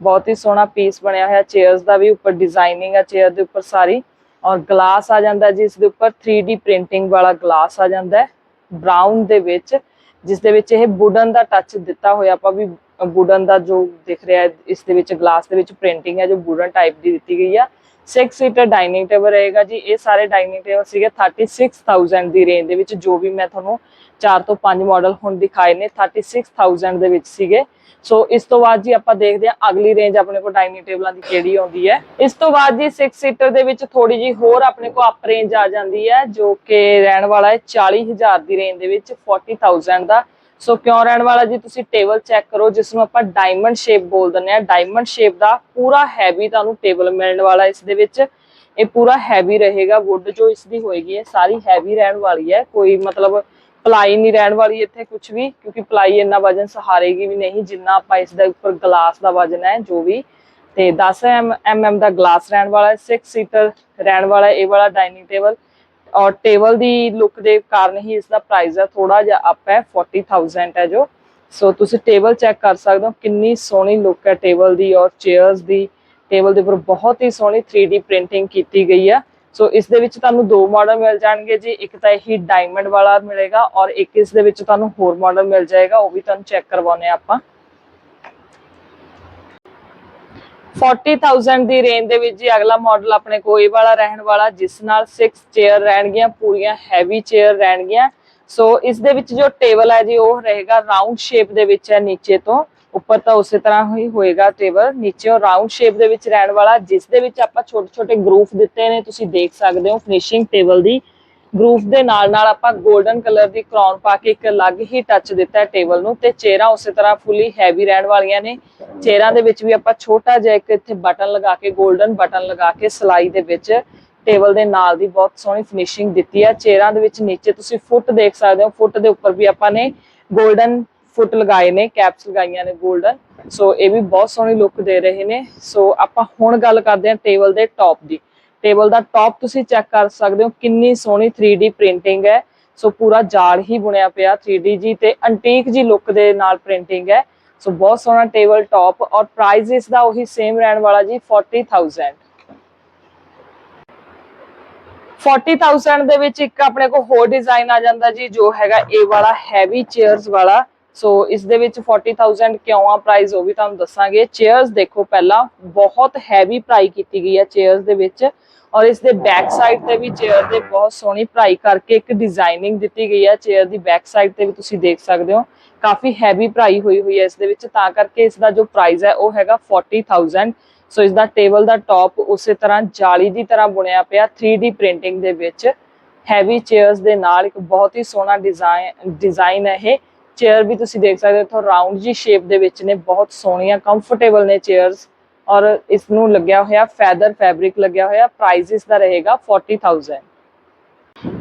ਬਹੁਤ ਹੀ ਸੋਹਣਾ ਪੀਸ ਬਣਿਆ ਹੋਇਆ। ਚੇਅਰਸ ਦਾ ਵੀ ਉੱਪਰ ਡਿਜ਼ਾਈਨਿੰਗ ਹੈ ਚੇਅਰ ਦੇ ਉੱਪਰ ਸਾਰੀ। ਔਰ ਗਲਾਸ ਆ ਜਾਂਦਾ ਜੀ, ਇਸ ਦੇ ਉੱਪਰ 3D ਪ੍ਰਿੰਟਿੰਗ ਵਾਲਾ ਗਲਾਸ ਆ ਜਾਂਦਾ ਬ੍ਰਾਊਨ ਦੇ ਵਿੱਚ, ਜਿਸ ਦੇ ਵਿੱਚ ਇਹ ਵੁਡਨ ਦਾ ਟੱਚ ਦਿੱਤਾ ਹੋਇਆ, ਆਪਾਂ ਵੀ ਵੁਡਨ ਦਾ ਜੋ ਦਿਖ ਰਿਹਾ ਹੈ, ਇਸ ਦੇ ਵਿੱਚ ਗਲਾਸ ਦੇ ਵਿੱਚ ਪ੍ਰਿੰਟਿੰਗ ਹੈ, ਜੋ ਵੁਡਨ ਟਾਈਪ ਦੀ ਦਿੱਤੀ ਗਈ ਆ। 6 ਸੀਟਰ ਡਾਈਨਿੰਗ ਟੇਬਲ ਰਹੇਗਾ ਜੀ, ਇਹ ਸਾਰੇ ਡਾਈਨਿੰਗ ਟੇਬਲ ਸੀਗੇ 36000 ਦੀ ਰੇਂਜ ਦੇ ਵਿੱਚ, ਜੋ ਵੀ ਮੈਂ ਤੁਹਾਨੂੰ 4 ਤੋਂ 5 ਮਾਡਲ ਹੁਣ ਦਿਖਾਏ ਨੇ 36000 ਦੇ ਵਿੱਚ ਸੀਗੇ। ਸੋ ਇਸ ਤੋਂ ਬਾਅਦ ਜੀ ਆਪਾਂ ਦੇਖਦੇ ਹਾਂ ਅਗਲੀ ਰੇਂਜ ਆਪਣੇ ਕੋਲ ਡਾਈਨਿੰਗ ਟੇਬਲਾਂ ਦੀ ਕਿਹੜੀ ਆਉਂਦੀ ਹੈ। ਇਸ ਤੋਂ ਬਾਅਦ ਜੀ 6 ਸੀਟਰ ਦੇ ਵਿੱਚ ਥੋੜੀ ਜੀ ਹੋਰ ਆਪਣੇ ਕੋਲ ਅਪ ਰੇਂਜ ਆ ਜਾਂਦੀ ਹੈ, ਜੋ ਕਿ ਰਹਿਣ ਵਾਲਾ ਹੈ 40000 ਦੀ ਰੇਂਜ ਦੇ ਵਿੱਚ 40000 ਦਾ। ਸੋ ਕਿਉਂ ਰਹਿਣ ਵਾਲਾ ਜੀ? ਤੁਸੀਂ ਟੇਬਲ ਚੈੱਕ ਕਰੋ, ਜਿਸ ਨੂੰ ਆਪਾਂ ਡਾਇਮੰਡ ਸ਼ੇਪ ਬੋਲ ਦਿੰਦੇ ਆ ਡਾਇਮੰਡ ਸ਼ੇਪ ਦਾ ਪੂਰਾ ਹੈਵੀ ਤੁਹਾਨੂੰ ਟੇਬਲ ਮਿਲਣ ਵਾਲਾ ਇਸ ਦੇ ਵਿੱਚ। ਇਹ ਪੂਰਾ ਹੈਵੀ ਰਹੇਗਾ ਵੁੱਡ ਜੋ ਇਸ ਦੀ ਹੋਏਗੀ, ਇਹ ਸਾਰੀ ਹੈਵੀ ਰਹਿਣ ਵਾਲੀ ਹੈ। ਕੋਈ ਮਤਲਬ ਪਲਾਈ ਨਹੀਂ ਰਹਿਣ ਵਾਲੀ ਇੱਥੇ ਕੁਝ ਵੀ, ਕਿਉਂਕਿ ਪਲਾਈ ਇੰਨਾ ਵਜਨ ਸਹਾਰੇਗੀ ਵੀ ਨਹੀਂ, ਜਿੰਨਾ ਆਪਾਂ ਇਸ ਦੇ ਉੱਪਰ ਗਲਾਸ ਦਾ ਵਜਨ ਹੈ, ਜੋ ਵੀ। ਤੇ 10 mm ਦਾ ਗਲਾਸ ਰਹਿਣ ਵਾਲਾ ਹੈ 6 ਸੀਟਰ ਰਹਿਣ ਵਾਲਾ ਹੈ, ਇਹ ਵਾਲਾ ਡਾਈਨਿੰਗ ਟੇਬਲ ਔਰ ਟੇਬਲ ਦੀ ਲੁੱਕ ਦੇ ਕਾਰਨ ਹੀ ਇਸ ਦਾ ਪ੍ਰਾਈਸ ਹੈ ਥੋੜਾ ਜਿਹਾ ਅਪ ਹੈ 40000 ਹੈ ਜੋ। ਸੋ ਤੁਸੀਂ ਟੇਬਲ ਚੈੱਕ ਕਰ ਸਕਦੇ ਹੋ, ਕਿੰਨੀ ਸੋਹਣੀ ਲੁੱਕ ਹੈ ਟੇਬਲ ਦੀ ਔਰ ਚੇਅਰਸ ਦੀ। ਟੇਬਲ ਦੇ ਉੱਪਰ ਬਹੁਤ ਹੀ ਸੋਹਣੀ 3D ਪ੍ਰਿੰਟਿੰਗ ਕੀਤੀ ਗਈ ਆ ਸੋ ਇਸ ਦੇ ਵਿੱਚ ਤੁਹਾਨੂੰ ਦੋ ਮਾਡਲ ਮਿਲ ਜਾਣਗੇ ਜੀ। ਇੱਕ ਤਾਂ ਇਹੀ ਡਾਇਮੰਡ ਵਾਲਾ ਮਿਲੇਗਾ ਔਰ ਇੱਕ ਇਸ ਦੇ ਵਿੱਚ ਤੁਹਾਨੂੰ ਹੋਰ ਮਾਡਲ ਮਿਲ ਜਾਏਗਾ। ਉਹ ਵੀ ਤੁਹਾਨੂੰ ਚੈੱਕ ਕਰਵਾਉਨੇ ਆ ਆਪਾਂ। 40000 ਦੀ ਰੇਂਜ ਦੇ ਵਿੱਚ ਜੀ ਅਗਲਾ ਮਾਡਲ ਆਪਣੇ ਕੋਲ ਇਹ ਵਾਲਾ ਰਹਿਣ ਵਾਲਾ, ਜਿਸ ਨਾਲ 6 ਚੇਅਰ ਰਹਿਣਗੀਆਂ, ਪੂਰੀਆਂ ਹੈਵੀ ਚੇਅਰ ਰਹਿਣਗੀਆਂ। ਸੋ ਇਸ ਦੇ ਵਿੱਚ ਜੋ ਟੇਬਲ ਹੈ ਜੀ, ਉਹ ਰਹੇਗਾ ਰਾਉਂਡ ਸ਼ੇਪ ਦੇ ਵਿੱਚ ਹੈ ਨੀਚੇ ਤੋਂ। ਉੱਪਰ ਤਾਂ ਉਸੇ ਤਰ੍ਹਾਂ ਹੀ ਹੋਏਗਾ ਟੇਬਲ ਨੀਚੇ ਰਾਉਂਡ ਸ਼ੇਪ ਦੇ ਵਿੱਚ ਰਹਿਣ ਵਾਲਾ, ਜਿਸ ਦੇ ਵਿੱਚ ਆਪਾਂ ਛੋਟੇ ਛੋਟੇ ਗਰੂਫ ਦਿੱਤੇ ਨੇ, ਤੁਸੀਂ ਦੇਖ ਸਕਦੇ ਹੋ ਫਿਨਿਸ਼ਿੰਗ ਟੇਬਲ ਦੀ। ਗਰੂਫ ਦੇ ਨਾਲ ਨਾਲ ਆਪਾਂ 골ਡਨ ਕਲਰ ਦੀ ਕਰਾਉਨ ਪਾ ਕੇ ਇੱਕ ਅਲੱਗ ਹੀ ਟੱਚ ਦਿੱਤਾ ਟੇਬਲ ਨੂੰ ਤੇ ਚੇਅਰਾਂ ਉਸੇ ਤਰ੍ਹਾਂ ਫੁੱਲੀ ਹੈਵੀ ਰਹਿਣ ਵਾਲੀਆਂ ਨੇ। ਚੇਅਰਾਂ ਦੇ ਵਿੱਚ ਵੀ ਆਪਾਂ ਛੋਟਾ ਜਿਹਾ ਇੱਕ ਇੱਥੇ ਬਟਨ ਲਗਾ ਕੇ ਗੋਲਡਨ ਬਟਨ ਲਗਾ ਕੇ ਸਲਾਈ ਦੇ ਵਿੱਚ ਟੇਬਲ ਦੇ ਨਾਲ ਦੀ ਬਹੁਤ ਸੋਹਣੀ ਫਿਨਿਸ਼ਿੰਗ ਦਿੱਤੀ ਆ ਚੇਅਰਾਂ ਦੇ ਵਿੱਚ ਨੀਚੇ ਤੁਸੀਂ ਫੁੱਟ ਦੇਖ ਸਕਦੇ ਹੋ। ਫੁੱਟ ਦੇ ਉੱਪਰ ਵੀ ਆਪਾਂ ਨੇ ਗੋਲਡਨ ਫੁੱਟ ਲਗਾਏ ਨੇ, ਕੈਪਸ ਲਗਾਈਆਂ ਨੇ 골ਡਨ ਸੋ ਇਹ ਵੀ ਬਹੁਤ ਸੋਹਣੀ ਲੁੱਕ ਦੇ ਰਹੇ ਨੇ। ਸੋ ਆਪਾਂ ਹੁਣ ਗੱਲ ਕਰਦੇ ਹਾਂ ਟੇਬਲ ਦੇ ਟੌਪ ਦੀ। ਟੇਬਲ ਦਾ ਟੌਪ ਤੁਸੀਂ ਚੈੱਕ ਕਰ ਸਕਦੇ ਹੋ, ਕਿੰਨੀ ਸੋਹਣੀ 3D ਪ੍ਰਿੰਟਿੰਗ ਹੈ। ਸੋ ਪੂਰਾ ਜਾਲ ਹੀ ਬੁਣਿਆ ਪਿਆ 3D ਜੀ ਤੇ ਐਂਟੀਕ ਜੀ ਲੁੱਕ ਦੇ ਨਾਲ ਪ੍ਰਿੰਟਿੰਗ ਹੈ। ਸੋ ਬਹੁਤ ਸੋਹਣਾ ਟੇਬਲ ਟੌਪ ਔਰ ਪ੍ਰਾਈਸ ਇਸ ਦਾ ਉਹੀ ਸੇਮ ਰਹਿਣ ਵਾਲਾ ਜੀ 40000 40000 ਦੇ ਵਿੱਚ ਇੱਕ ਆਪਣੇ ਕੋਲ ਹੋਰ ਡਿਜ਼ਾਈਨ ਆ ਜਾਂਦਾ ਜੀ, ਜੋ ਹੈਗਾ ਇਹ ਵਾਲਾ ਹੈਵੀ ਚੇਅਰਸ ਵਾਲਾ। ਸੋ ਇਸ ਦੇ ਵਿੱਚ 40000 ਕਿਉਂ ਆ ਪ੍ਰਾਈਸ ਉਹ ਵੀ ਤੁਹਾਨੂੰ ਦੱਸਾਂਗੇ। ਚੇਅਰਸ ਦੇਖੋ, ਪਹਿਲਾਂ ਬਹੁਤ ਹੈਵੀ ਪ੍ਰਾਈ ਕੀਤੀ ਗਈ ਹੈ ਚੇਅਰਸ ਦੇ ਵਿੱਚ। ਔਰ ਇਸ ਦੇ ਬੈਕ ਸਾਈਡ ਤੇ ਵੀ ਚੇਅਰ ਦੇ ਬਹੁਤ ਸੋਹਣੀ ਪ੍ਰਾਈ ਕਰਕੇ ਇੱਕ ਡਿਜ਼ਾਈਨਿੰਗ ਦਿੱਤੀ ਗਈ ਹੈ ਚੇਅਰ ਦੀ ਬੈਕ ਸਾਈਡ ਤੇ ਵੀ ਤੁਸੀਂ ਦੇਖ ਸਕਦੇ ਹੋ। ਕਾਫੀ ਹੈਵੀ ਪ੍ਰਾਈ ਹੋਈ ਹੋਈ ਹੈ ਇਸ ਦੇ ਵਿੱਚ। ਤਾਂ ਕਰਕੇ ਇਸ ਦਾ ਜੋ ਪ੍ਰਾਈਸ ਹੈ ਉਹ ਹੈਗਾ 40000 ਸੋ ਇਸ ਦਾ ਟੇਬਲ ਦਾ ਟੌਪ ਉਸੇ ਤਰ੍ਹਾਂ ਜਾਲੀ ਦੀ ਤਰ੍ਹਾਂ ਬੁਣਿਆ ਪਿਆ 3D ਪ੍ਰਿੰਟਿੰਗ ਦੇ ਵਿੱਚ। ਹੈਵੀ ਚੇਅਰਸ ਦੇ ਨਾਲ ਇੱਕ ਬਹੁਤ ਹੀ ਸੋਹਣਾ ਡਿਜ਼ਾਈਨ ਡਿਜ਼ਾਈਨ ਹੈ ਇਹ। ਚੇਅਰ ਵੀ ਤੁਸੀਂ ਦੇਖ ਸਕਦੇ ਹੋ, ਇੱਥੋਂ ਰਾਉਂਡ ਜੀ ਸ਼ੇਪ ਦੇ ਵਿੱਚ ਨੇ, ਬਹੁਤ ਸੋਹਣੀਆਂ ਕੰਫਰਟੇਬਲ ਨੇ ਚੇਅਰਸ ਔਰ ਇਸ ਨੂੰ ਲੱਗਿਆ ਹੋਇਆ ਫੈਦਰ ਫੈਬਰਿਕ ਲੱਗਿਆ ਹੋਇਆ ਪ੍ਰਾਈਸ ਇਸ ਦਾ ਰਹੇਗਾ 40000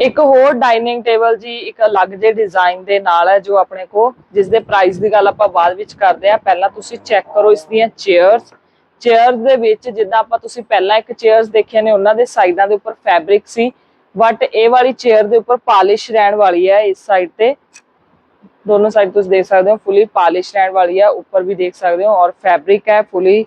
ਇੱਕ ਹੋਰ ਡਾਈਨਿੰਗ ਟੇਬਲ ਜੀ, ਇੱਕ ਅਲੱਗ ਜਿਹੇ ਡਿਜ਼ਾਈਨ ਦੇ ਨਾਲ ਹੈ ਜੋ ਆਪਣੇ ਕੋ ਜਿਸ ਦੇ ਪ੍ਰਾਈਸ ਦੀ ਗੱਲ ਆਪਾਂ ਬਾਅਦ ਵਿੱਚ ਕਰਦੇ ਆ ਪਹਿਲਾਂ ਤੁਸੀਂ ਚੈੱਕ ਕਰੋ ਇਸ ਦੀਆਂ ਚੇਅਰਸ ਚੇਅਰਸ ਦੇ ਵਿੱਚ ਜਿੱਦਾਂ ਆਪਾਂ ਤੁਸੀਂ ਪਹਿਲਾਂ ਇੱਕ ਚੇਅਰਸ ਦੇਖਿਆ ਨੇ, ਉਹਨਾਂ ਦੇ ਸਾਈਡਾਂ ਦੇ ਉੱਪਰ ਫੈਬਰਿਕ ਸੀ ਬਟ ਇਹ ਵਾਲੀ ਚੇਅਰ ਦੇ ਉੱਪਰ ਪਾਲਿਸ਼ ਰਹਿਣ ਵਾਲੀ ਹੈ ਇਸ ਸਾਈਡ ਤੇ। ਦੋਨੋਂ ਸਾਈਡ ਤੁਸੀਂ ਦੇਖ ਸਕਦੇ ਹੋ, ਫੁੱਲੀ ਪਾਲਿਸ਼ ਰਹਿਣ ਵਾਲੀ ਹੈ, ਉੱਪਰ ਵੀ ਦੇਖ ਸਕਦੇ ਹੋ ਔਰ ਫੈਬਰਿਕ ਹੈ, ਫੁੱਲੀ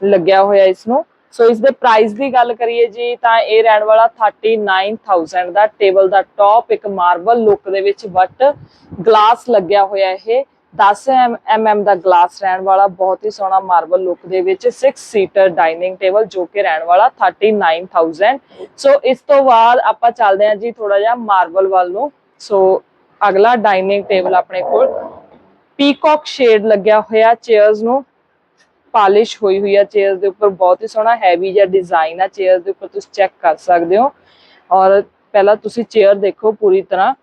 ਲੱਗਿਆ ਹੋਇਆ ਇਸ ਨੂੰ ਸੋ ਇਸ ਦੇ ਪ੍ਰਾਈਸ ਦੀ ਗੱਲ ਕਰੀਏ ਜੀ, ਤਾਂ ਇਹ ਰਹਿਣ ਵਾਲਾ 39000 ਦਾ ਟੇਬਲ ਦਾ ਟੌਪ ਇੱਕ ਮਾਰਬਲ ਲੁੱਕ ਦੇ ਵਿੱਚ ਬਟ ਗਲਾਸ ਲੱਗਿਆ ਹੋਇਆ ਇਹ। 10 mm ਦਾ ਗਲਾਸ ਰਹਿਣ ਵਾਲਾ, ਬਹੁਤ ਹੀ ਸੋਹਣਾ ਮਾਰਬਲ ਲੁੱਕ ਦੇ ਵਿੱਚ 6 ਸੀਟਰ ਡਾਈਨਿੰਗ ਟੇਬਲ ਜੋ ਕਿ ਰਹਿਣ ਵਾਲਾ 39000 ਸੋ ਇਸ ਤੋਂ ਬਾਅਦ ਆਪਾਂ ਚੱਲਦੇ ਹਾਂ ਜੀ ਥੋੜਾ ਜਿਹਾ ਮਾਰਬਲ ਵੱਲ ਨੂੰ। ਸੋ ਅਗਲਾ ਡਾਈਨਿੰਗ ਟੇਬਲ ਆਪਣੇ ਕੋਲ। ਪੀਕੌਕ ਸ਼ੇਡ ਲੱਗਿਆ ਹੋਇਆ ਚੇਅਰਸ ਨੂੰ। ਪਾਲਿਸ਼ ਹੋਈ ਹੋਈ ਆ ਚੇਅਰਸ ਦੇ ਉੱਪਰ। ਬਹੁਤ ਹੀ ਸੋਹਣਾ ਹੈਵੀ ਜਿਹਾ ਡਿਜ਼ਾਈਨ ਆ ਚੇਅਰਸ ਦੇ ਉੱਪਰ। ਤੁਸੀਂ ਚੈੱਕ ਕਰ ਸਕਦੇ ਹੋ। ਔਰ ਪਹਿਲਾਂ ਤੁਸੀਂ ਚੇਅਰ ਦੇਖੋ ਪੂਰੀ ਤਰ੍ਹਾਂ।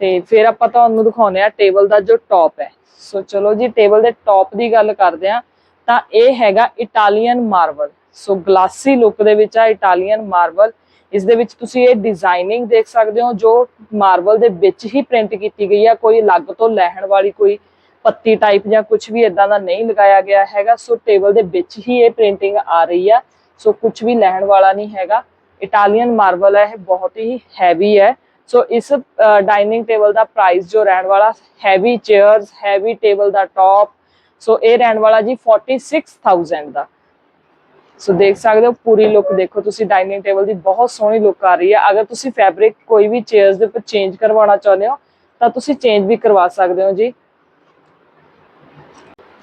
ਤੇ ਫਿਰ ਆਪਾਂ ਤੁਹਾਨੂੰ ਦਿਖਾਉਂਦੇ ਆ ਟੇਬਲ ਦਾ ਜੋ ਟੌਪ ਹੈ। ਸੋ ਚਲੋ ਜੀ, ਟੇਬਲ ਦੇ ਟੌਪ ਦੀ ਗੱਲ ਕਰਦੇ ਆ ਤਾਂ ਇਹ ਹੈਗਾ Italian marble. So glassy look ਦੇ ਵਿੱਚ ਆ ਇਟਾਲੀਅਨ ਮਾਰਬਲ। ਇਸ ਦੇ ਵਿੱਚ ਤੁਸੀਂ ਇਹ ਡਿਜ਼ਾਈਨਿੰਗ ਦੇਖ ਸਕਦੇ ਹੋ, ਜੋ ਮਾਰਬਲ ਦੇ ਵਿੱਚ ਹੀ ਪ੍ਰਿੰਟ ਕੀਤੀ ਗਈ ਆ, ਕੋਈ ਅਲੱਗ ਤੋਂ ਲੈਣ ਵਾਲੀ ਕੋਈ ਪੱਤੀ ਟਾਈਪ ਜਾਂ ਕੁਝ ਵੀ ਇਦਾਂ ਦਾ ਨਹੀਂ ਲਗਾਇਆ ਗਿਆ ਹੈਗਾ। ਸੋ ਟੇਬਲ ਦੇ ਵਿੱਚ ਹੀ ਇਹ ਪ੍ਰਿੰਟਿੰਗ ਆ ਰਹੀ ਆ। ਸੋ ਕੁਝ ਵੀ ਲੈਣ ਵਾਲਾ ਨਹੀਂ ਹੈਗਾ। ਇਟਾਲੀਅਨ ਮਾਰਬਲ ਹੈ ਇਹ ਬਹੁਤ ਹੀ ਹੈਵੀ ਹੈ ਸੋ ਇਸ ਡਾਈਨਿੰਗ ਟੇਬਲ ਦਾ ਪ੍ਰਾਈਸ ਜੋ ਰਹਿਣ ਵਾਲਾ ਹੈਵੀ ਚੇਅਰਸ ਹੈਵੀ ਟੇਬਲ ਦਾ ਟੌਪ ਸੋ ਇਹ ਰਹਿਣ ਵਾਲਾ ਜੀ 46000 ਦਾ। ਸੋ ਦੇਖ ਸਕਦੇ ਹੋ, ਪੂਰੀ ਲੁੱਕ ਦੇਖੋ ਤੁਸੀਂ ਡਾਈਨਿੰਗ ਟੇਬਲ ਦੀ ਬਹੁਤ ਸੋਹਣੀ ਲੁੱਕ ਆ ਰਹੀ ਹੈ। ਅਗਰ ਤੁਸੀਂ ਫੈਬਰਿਕ ਕੋਈ ਵੀ ਚੇਅਰਸ ਦੇ ਉੱਪਰ ਚੇਂਜ ਕਰਵਾਉਣਾ ਚਾਹੁੰਦੇ ਹੋ, ਤਾਂ ਤੁਸੀਂ ਚੇਂਜ ਵੀ ਕਰਵਾ ਸਕਦੇ ਹੋ ਜੀ।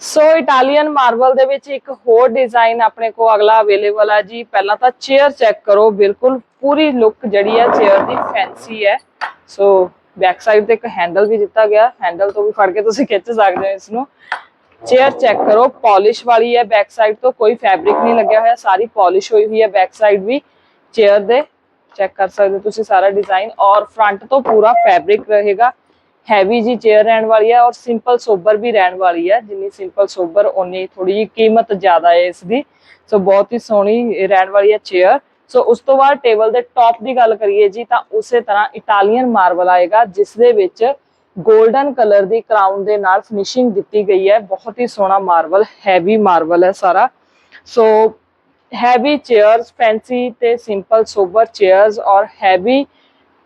ਸੋ ਇਟਾਲੀਅਨ ਮਾਰਬਲ ਦੇ ਵਿੱਚ ਇੱਕ ਹੋਰ ਡਿਜ਼ਾਈਨ ਆਪਣੇ ਕੋ ਅਗਲਾ ਅਵੇਲੇਬਲ ਹੈ ਜੀ। ਪਹਿਲਾਂ ਤਾਂ ਚੇਅਰ ਚੈੱਕ ਕਰੋ, ਬਿਲਕੁਲ ਪੂਰੀ ਲੁੱਕ ਜਿਹੜੀ ਹੈ ਚੇਅਰ ਦੀ ਫੈਂਸੀ ਹੈ। ਸੋ ਬੈਕ ਸਾਈਡ ਤੇ ਇੱਕ ਹੈਂਡਲ ਵੀ ਦਿੱਤਾ ਗਿਆ। ਹੈਂਡਲ ਤੋਂ ਵੀ ਫੜ ਕੇ ਤੁਸੀਂ ਖਿੱਚ ਸਕਦੇ ਹੋ ਇਸ ਨੂੰ। ਚੇਅਰ ਚੈੱਕ ਕਰੋ ਪਾਲਿਸ਼ ਵਾਲੀ ਹੈ ਬੈਕ ਸਾਈਡ ਤੋਂ ਕੋਈ ਫੈਬਰਿਕ ਨਹੀਂ ਲੱਗਿਆ ਹੋਇਆ, ਸਾਰੀ ਪਾਲਿਸ਼ ਹੋਈ ਹੋਈ ਹੈ ਬੈਕ ਸਾਈਡ ਵੀ ਚੇਅਰ ਦੇ। ਚੈੱਕ ਕਰ ਸਕਦੇ ਤੁਸੀਂ ਸਾਰਾ ਡਿਜ਼ਾਈਨ ਔਰ ਫਰੰਟ ਤੋਂ ਪੂਰਾ ਫੈਬਰਿਕ ਰਹੇਗਾ। ਹੈਵੀ ਜੀ ਚੇਅਰ ਰਹਿਣ ਵਾਲੀ ਹੈ ਔਰ ਸਿੰਪਲ ਸੋਬਰ ਵੀ ਰਹਿਣ ਵਾਲੀ ਹੈ। ਜਿੰਨੀ ਸਿੰਪਲ ਸੋਬਰ ਉਨੀ ਥੋੜੀ ਜਿਹੀ ਕੀਮਤ ਜ਼ਿਆਦਾ ਹੈ ਇਸ ਦੀ। ਸੋ ਬਹੁਤ ਹੀ ਸੋਹਣੀ ਰਹਿਣ ਵਾਲੀ ਹੈ ਚੇਅਰ ਸੋ ਉਸ ਤੋਂ ਬਾਅਦ ਟੇਬਲ ਦੇ ਟੌਪ ਦੀ ਗੱਲ ਕਰੀਏ ਜੀ, ਤਾਂ ਉਸੇ ਤਰ੍ਹਾਂ ਇਟਾਲੀਅਨ ਮਾਰਬਲ ਆਏਗਾ, ਜਿਸ ਦੇ ਵਿੱਚ 골ਡਨ ਕਲਰ ਦੀ ਕਰਾਊਨ ਦੇ ਨਾਲ ਫਿਨਿਸ਼ਿੰਗ ਦਿੱਤੀ ਗਈ ਹੈ। ਬਹੁਤ ਹੀ ਸੋਹਣਾ ਮਾਰਬਲ ਹੈਵੀ ਮਾਰਬਲ ਹੈ ਸਾਰਾ। ਸੋ ਹੈਵੀ ਚੇਅਰਸ, ਫੈਂਸੀ ਤੇ ਸਿੰਪਲ ਸੋਬਰ ਚੇਅਰਸ ਔਰ ਹੈਵੀ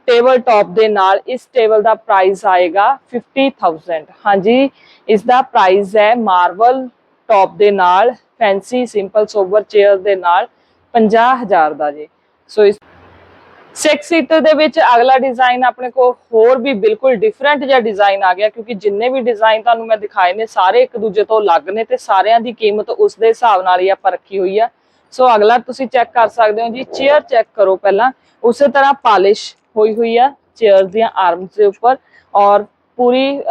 ਟੇਬਲ ਟਾਪ ਦੇ ਨਾਲ ਇਸ ਟੇਬਲ ਦਾ ਪ੍ਰਾਈਸ ਆਏਗਾ 50000 ਹਾਂਜੀ, ਇਸ ਦਾ ਪ੍ਰਾਈਸ ਹੈ ਮਾਰਬਲ ਟਾਪ ਦੇ ਨਾਲ, ਫੈਂਸੀ, ਸਿੰਪਲ ਸੋਬਰ ਚੇਅਰ ਦੇ ਨਾਲ 50000 ਦਾ ਜੀ। ਸੋ ਇਸ 6 ਸੀਟਰ ਦੇ ਵਿੱਚ ਅਗਲਾ ਡਿਜ਼ਾਈਨ ਆਪਣੇ ਕੋਲ ਹੋਰ ਵੀ ਬਿਲਕੁਲ ਡਿਫਰੈਂਟ ਜਿਹਾ ਡਿਜ਼ਾਈਨ ਆ ਗਿਆ, ਕਿਉਂਕਿ ਜਿੰਨੇ ਵੀ ਡਿਜ਼ਾਈਨ ਤੁਹਾਨੂੰ ਮੈਂ ਦਿਖਾਏ ਨੇ, ਸਾਰੇ ਇੱਕ ਦੂਜੇ ਤੋਂ ਅਲੱਗ ਨੇ ਤੇ ਸਾਰਿਆਂ ਦੀ ਕੀਮਤ ਉਸ ਦੇ ਹਿਸਾਬ ਨਾਲ ਹੀ ਆਪਾਂ ਰੱਖੀ ਹੋਈ ਆ। ਸੋ ਅਗਲਾ ਤੁਸੀਂ ਚੈੱਕ ਕਰ ਸਕਦੇ ਹੋ ਜੀ ਚੇਅਰ ਚੈੱਕ ਕਰੋ ਪਹਿਲਾਂ। ਉਸੇ ਤਰ੍ਹਾਂ ਪਾਲਿਸ਼ ਹੋਈ ਹੋਈ ਆ ਚੇਅਰ ਦੀਆਂ ਆਰਮਸ ਦੇ ਉੱਪਰ ਔਰ ਪੂਰੀ